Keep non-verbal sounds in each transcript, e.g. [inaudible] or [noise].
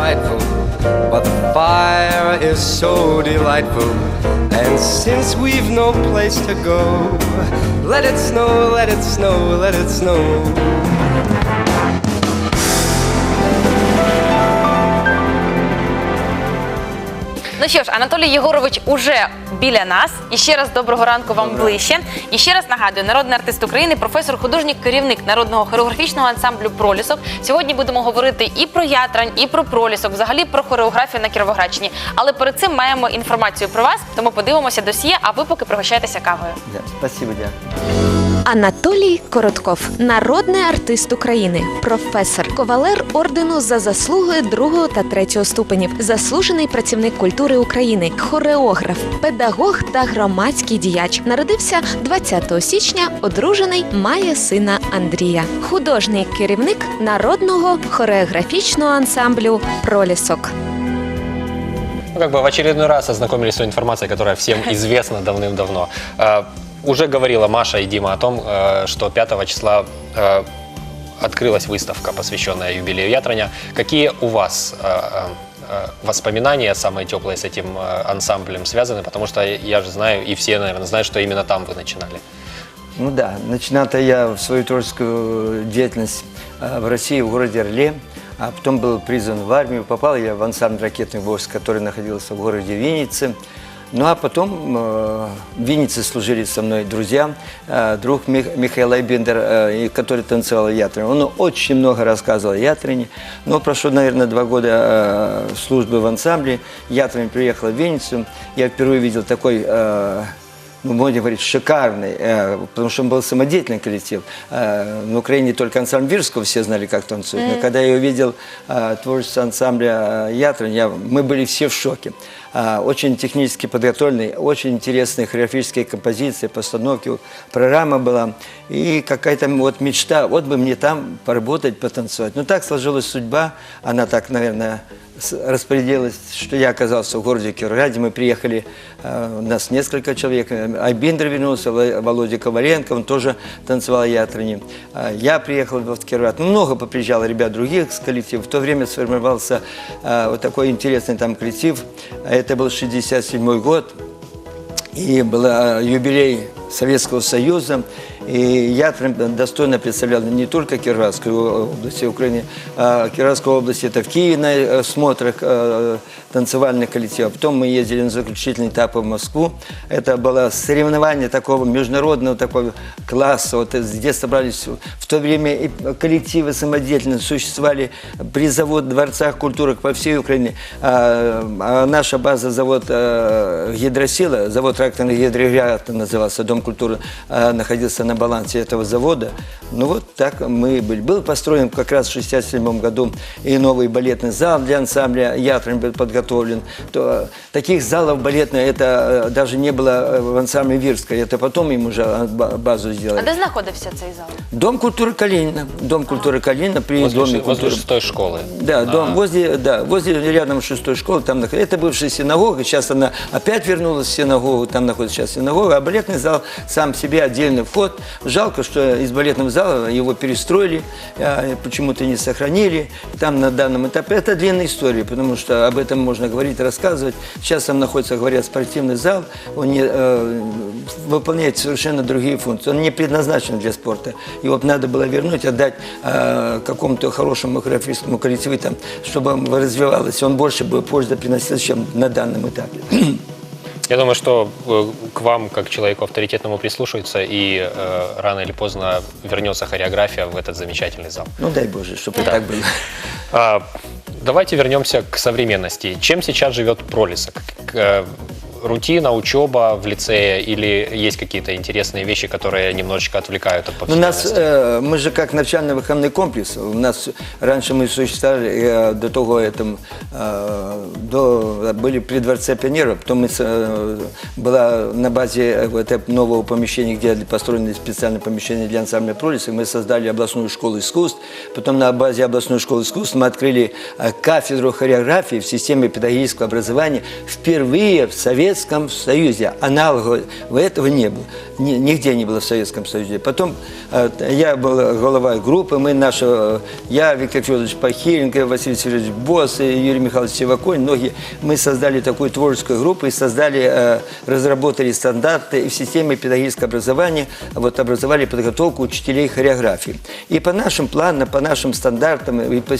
frightful, but the fire is so delightful. And since we've no place to go, let it snow, let it snow, let it snow. Що ж, Анатолій Єгорович уже біля нас. І ще раз доброго ранку вам ближче. І ще раз нагадую, народний артист України, професор, художник, керівник народного хореографічного ансамблю Пролісок. Сьогодні будемо говорити і про ятрань, і про пролісок, взагалі про хореографію на Кіровоградщині. Але перед цим маємо інформацію про вас, тому подивимося досьє, а ви поки пригощайтеся кавою. Да, спасибо, Диана. Анатолій Коротков, народний артист України, професор, кавалер ордену за заслуги другого та третього ступенів, заслужений працівник культури України, хореограф, педагог та громадський діяч. Народився 20 січня, одружений, має сина Андрія, художній керівник народного хореографічного ансамблю Пролісок. Ну, как бы в очередной раз ознакомились с той информацией, которая всем [laughs] известна давным-давно. Уже говорила Маша и Дима о том, э, что 5 числа э, открылась выставка, посвященная юбилею Ятраня. Какие у вас э, воспоминания самые теплые с этим ансамблем связаны? Потому что я же знаю, и все, наверное, знают, что именно там вы начинали. Ну да, начинал-то я свою творческую деятельность в России, в городе Орле, а потом был призван в армию. Попал я в ансамбль ракетных войск, который находился в городе Виннице. Ну а потом э, в Виннице служили со мной друзья, э, друг Мих- Михаил Айбендер, э, который танцевал Ятрин. Он очень много рассказывал о Ятрине. Но прошло, наверное, два года э, службы в ансамбле. Ятрин приехал в Винницу. Я впервые видел такой э, ну, можно говорить, шикарный, э, потому что он был самодеятельный коллектив. Э, на Украине только ансамбль Вирского все знали, как танцуют. Но когда я увидел э, творчество ансамбля э, Ятрин, я, мы были все в шоке. А, очень технически подготовленный, очень интересные хореографические композиции, постановки. Программа была. И какая-то вот мечта, вот бы мне там поработать, потанцевать. Но так сложилась судьба, она так, наверное, распределилась, что я оказался в городе Кировграде. Мы приехали, э, у нас несколько человек. Айбиндер вернулся, Володя Коваленко, он тоже танцевал ятрони. А Я приехал в Кировград. Ну, много поприезжало ребят других с коллективов. В то время сформировался вот такой интересный там коллектив. Это был 67 год. И был э, юбилей Советского Союза. И я достойно представлял не только Кировскую область Украины, а Кировскую область это в Киеве на э, смотрах э, танцевальных коллективов. Потом мы ездили на заключительный этап в Москву. Это было соревнование такого международного такого класса. Вот здесь собрались в то время и коллективы самодеятельные существовали при завод дворцах культуры по всей Украине. А, а наша база завод э, гидросила, завод тракторных гидроагрегатов назывался, Дом культуры, э, находился на балансе этого завода. Ну вот так мы были. Был построен как раз в 67 году и новый балетный зал для ансамбля Ятрин был подготовлен. То, э, таких залов балетных это э, даже не было в ансамбле Вирска. Это потом им уже ба- базу А сделали. де знаходився цей зал? Дом культуры Калинина. Дом культуры Калинина при Возле, Доме ши- возле культуры. шестой школы. Да, дом возле, да, возле рядом шестой школы, там нах- это бывшая синагога, сейчас она опять вернулась в синагогу, там находится сейчас синагога, а балетный зал сам себе отдельный вход. Жалко, что из балетного зала его перестроили, а, почему-то не сохранили. Там на данном этапе это длинная история, потому что об этом можно говорить, рассказывать. Сейчас там находится, говорят, спортивный зал, он не, э, выполняет совершенно другие функции. Он не предназначен для спорта. Его б надо было вернуть, отдать э, какому-то хорошему хореографическому коллективу, там, чтобы он развивалось. Он больше бы пользы приносил, чем на данном этапе. [clears throat] Я думаю, что э, к вам, как человеку авторитетному, прислушаются, и э, рано или поздно вернется хореография в этот замечательный зал. Ну, дай Боже, чтобы и так было. А, давайте вернемся к современности. Чем сейчас живет Пролисок? Рутина, учеба в лицее или есть какие-то интересные вещи, которые немножечко отвлекают от Ну, нас, повседневности? э, мы же как навчально-виховний комплекс. У нас раньше мы существовали э, до того, этом, э, до, были при Дворце пионеров, потом мы, э, была на базе э, вот нового помещения, где построены специальные помещения для ансамбля Пролиса, мы создали областную школу искусств, потом на базе областной школы искусств мы открыли э, кафедру хореографии в системе педагогического образования впервые в Советском Советском Союзе. Аналога этого не было. Ни- нигде не было в Советском Союзе. Потом э, я был глава группы, мы наши, э, я, Виктор Федорович Пахиренко, Василий Сергеевич Босс, и Юрий Михайлович Севаконь, многие, мы создали такую творческую группу и создали, э, разработали стандарты в системе педагогического образования вот образовали подготовку учителей хореографии. И по нашим планам, по нашим стандартам и по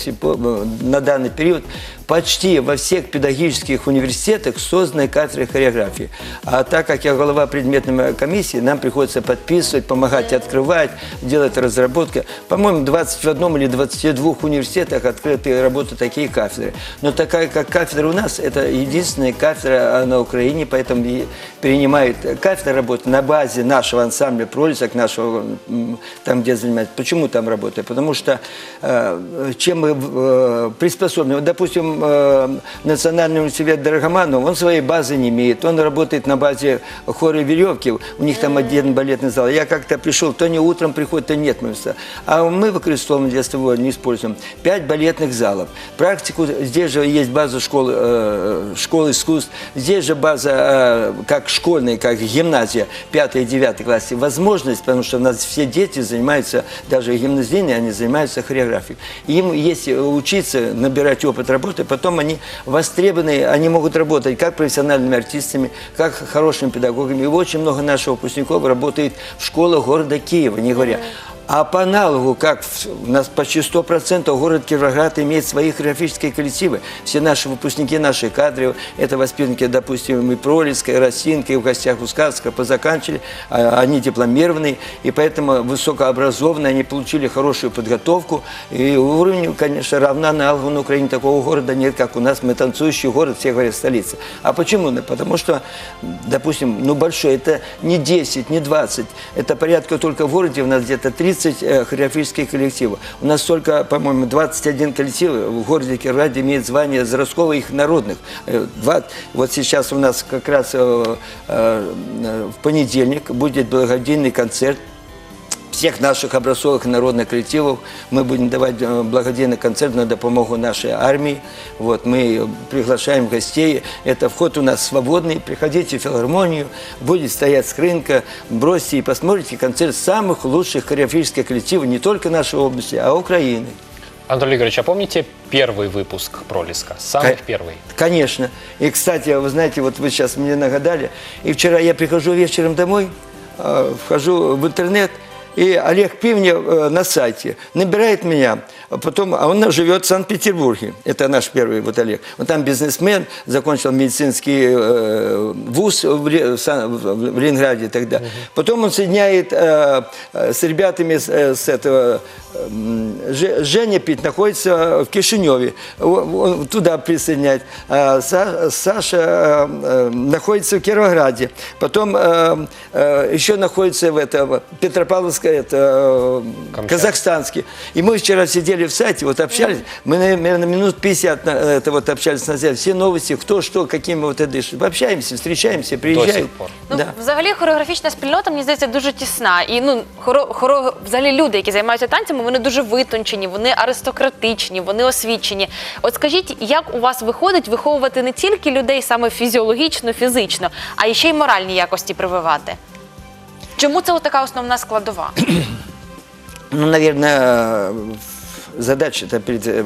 на данный период почти во всех педагогических университетах созданы кафедры хореографии. А так как я глава предметной комиссии, нам приходится подписывать, помогать открывать, делать разработки. По-моему, 21 или 22 университетах открыты и работают такие кафедры. Но такая, как кафедра у нас, это единственная кафедра а, на Украине, поэтому принимает кафедра работает на базе нашего ансамбля пролисок, нашего там, где занимается. Почему там работает? Потому что э, чем мы э, приспособлены. Вот, допустим, э, Национальный университет Дорогоманов, он своей базы не имеет. Он работает на базе хора веревки. У них там один балетный зал. Я как-то пришел, то не утром приходит, то нет. А мы використовуємо для того, не используем, пять балетных залов. Практику, здесь же есть база школы, э, школы искусств, здесь же база э, как школьная, как гимназия, 5 и 9 классе. Возможность, потому что у нас все дети занимаются, даже гимназийные, они занимаются хореографией. Им, если учиться, набирать опыт работы, потом они востребованы, они могут работать как профессиональными артистами, как хорошими педагогами. И очень много наших выпускников работает в школах города Киева, не говоря. А по аналогу, как у нас почти 100% город Кировоград имеет свои хореографические коллективы. Все наши выпускники, наши кадры, это воспитанники, допустим, и Пролеска, и Росинка, и в гостях у Сказка позаканчивали, а они дипломированные, и поэтому высокообразованные, они получили хорошую подготовку, и уровень, конечно, равна аналогу на Украине такого города нет, как у нас, мы танцующий город, все говорят, столица. А почему? Ну, Потому что, допустим, ну большой, это не 10, не 20, это порядка только в городе у нас где-то 30 э, хореографических коллективов. У нас только, по-моему, 21 коллектив в городе Кировграде имеет звание Заросково их народных. Э, вот сейчас у нас как раз э, э, в понедельник будет благодейный концерт всех наших образцовых народных коллективов. Мы будем давать э, благодейный концерт на допомогу нашей армии. Вот, мы приглашаем гостей. Это вход у нас свободный. Приходите в филармонию, будет стоять скрынка. Бросьте и посмотрите концерт самых лучших хореографических коллективов не только нашей области, а Украины. Анатолий Игоревич, а помните первый выпуск Пролиска? Самый Ка- первый. Конечно. И, кстати, вы знаете, вот вы сейчас мне нагадали. И вчера я прихожу вечером домой, э, вхожу в интернет, и Олег Пивнев э, на сайте набирает меня, а потом, а он живет в Санкт-Петербурге. Это наш первый вот Олег. Он там бизнесмен, закончил медицинский э, вуз в, Ле- в в- Ленинграде тогда. Потом он соединяет э, э, с ребятами с, э, с этого Женя Пит находится в Кишиневе, он туда присоединяет. Са- Саша э, э, находится в Кировограде, потом э, э, еще находится в этом Петропавловске, это э, казахстанский. И мы вчера сидели в сайте, вот общались, мы, наверное, минут 50 на- это вот общались на связи, все новости, кто что, какими вот это дышит. Общаемся, встречаемся, приезжают. сих пор. Ну, Да. взагалі хореографічна спільнота, мені здається, дуже тісна. І ну, хоро, хоро, взагалі люди, які займаються танцями, вони дуже витончені, вони аристократичні, вони освічені. От скажіть, як у вас виходить виховувати не тільки людей саме фізіологічно, фізично, а і ще й моральні якості прививати? Чому це така основна складова? Ну, наверное, задача это перед, э,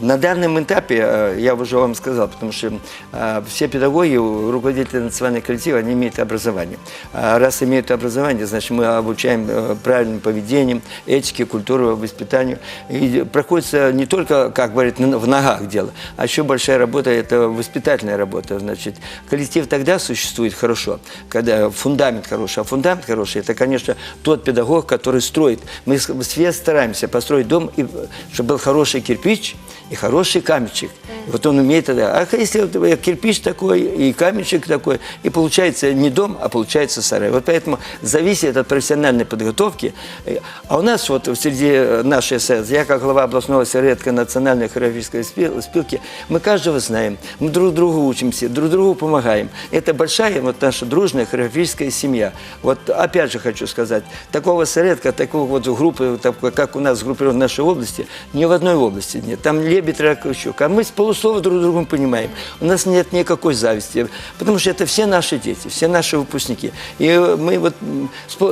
на данном этапе, э, я уже вам сказал, потому что э, все педагоги, руководители национальных коллективов, они имеют образование. А раз имеют образование, значит, мы обучаем правильным поведением, этике, культуре, воспитанию. И проходится не только, как говорят, в ногах дело, а еще большая работа – это воспитательная работа. Значит, коллектив тогда существует хорошо, когда фундамент хороший. А фундамент хороший – это, конечно, тот педагог, который строит. Мы все стараемся построить дом, и, чтобы был хороший кирпич и хороший каменчик. И Вот он умеет это. А если вот э, кирпич такой и каменчик такой, и получается не дом, а получается сарай. Вот поэтому зависит от профессиональной подготовки. Э, А у нас вот среди нашей СС, я как глава областного совета национальной хореографической спи- спилки, мы каждого знаем, мы друг другу учимся, друг другу помогаем. Это большая вот наша дружная хореографическая семья. Вот опять же хочу сказать, такого советка, такого вот группы, такой, как у нас группирован в нашей области, ни в одной области нет. Там Рак, Щука. А мы с полуслова друг друга понимаем. У нас нет никакой зависти, потому что это все наши дети, все наши выпускники. И мы вот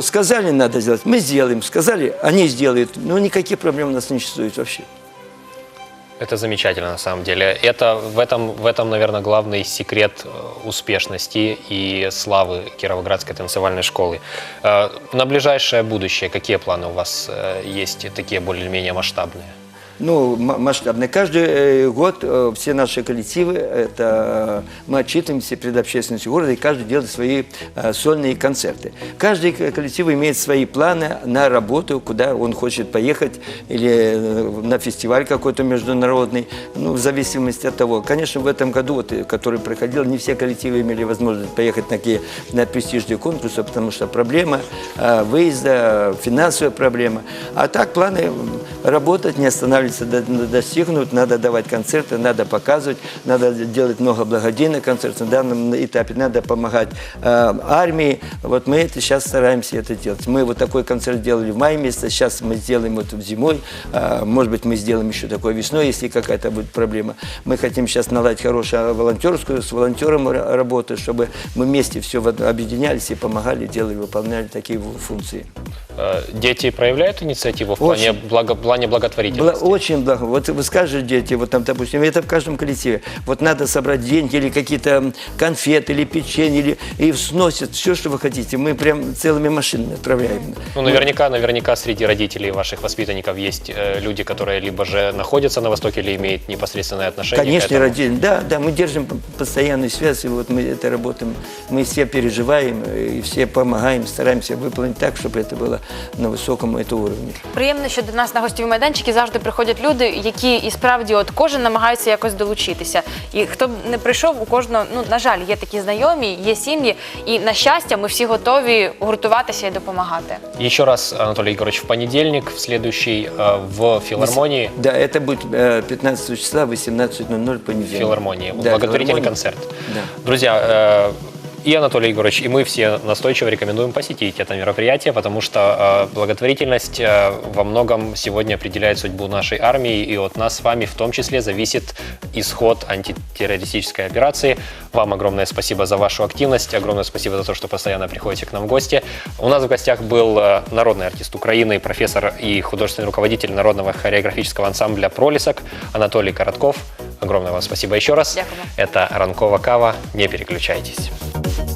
сказали, надо сделать, мы сделаем. Сказали, они сделают. Но никаких проблем у нас не существует вообще. Это замечательно на самом деле. Это в этом, в этом, наверное, главный секрет э, успешности и славы Кировоградской танцевальной школы. Э, На ближайшее будущее какие планы у вас э, есть, такие более-менее масштабные? Ну, м- масштабно. Каждый э, год э, все наши коллективы, это э, мы отчитываемся перед общественностью города, и каждый делает свои сольные концерты. Каждый коллектив имеет свои планы на работу, куда он хочет поехать, или на фестиваль какой-то международный, ну, в зависимости от того. Конечно, в этом году, вот, который проходил, не все коллективы имели возможность поехать на, такие, на престижные конкурсы, потому что проблема выезда, финансовая проблема. А так планы работать, не останавливаться, до- достигнут, надо давать концерты, надо показывать, надо делать много благодейных концертов. На данном этапе надо помогать э, армии. Вот мы это сейчас стараемся это делать. Мы вот такой концерт делали в мае месяце, сейчас мы сделаем вот зимой, э, может быть, мы сделаем еще такой весной, если какая-то будет проблема. Мы хотим сейчас наладить хорошую волонтерскую, с волонтером ра- работу, чтобы мы вместе все объединялись и помогали, делали, выполняли такие функции. Э, Дети проявляют инициативу в плане, Очень. благо- плане Бла- благотворительности? очень благо. Вот вы скажете дети, вот там, допустим, это в каждом коллективе. Вот надо собрать деньги или какие-то конфеты, или печенье, или, и сносят все, что вы хотите. Мы прям целыми машинами отправляем. Ну, наверняка, наверняка среди родителей ваших воспитанников есть э, люди, которые либо же находятся на Востоке, или имеют непосредственное отношение Конечно, родители. Да, да, мы держим постоянную связь, и вот мы это работаем. Мы все переживаем, э, и все помогаем, стараемся выполнить так, чтобы это было на высоком это уровне. Приємно, що до нас на гостєві майданчики завжди приходять люди, які і справді от кожен намагається якось долучитися. І хто б не прийшов, у кожного, ну на жаль, є такі знайомі, є сім'ї, і на щастя, ми всі готові гуртуватися і допомагати. Еще раз, Анатолий Егорович, в понедельник, в следующий, э, в филармонии, Да, это будет э, 15 числа, 18.00 понедельник. филармонии, Да, благотворительный филармония. концерт. Да. Друзья, э, и Анатолий Егорович, и мы все настойчиво рекомендуем посетить это мероприятие, потому что э, благотворительность э, во многом сегодня определяет судьбу нашей армии, и от нас с вами в том числе зависит исход антитеррористической операции. Вам огромное спасибо за вашу активность, огромное спасибо за то, что постоянно приходите к нам в гости. У нас в гостях был э, народный артист Украины, профессор и художественный руководитель народного хореографического ансамбля «Пролисок» Анатолий Коротков. Огромное вам спасибо еще раз. Дякуємо. Это Ранкова Кава. Не переключайтесь. with it.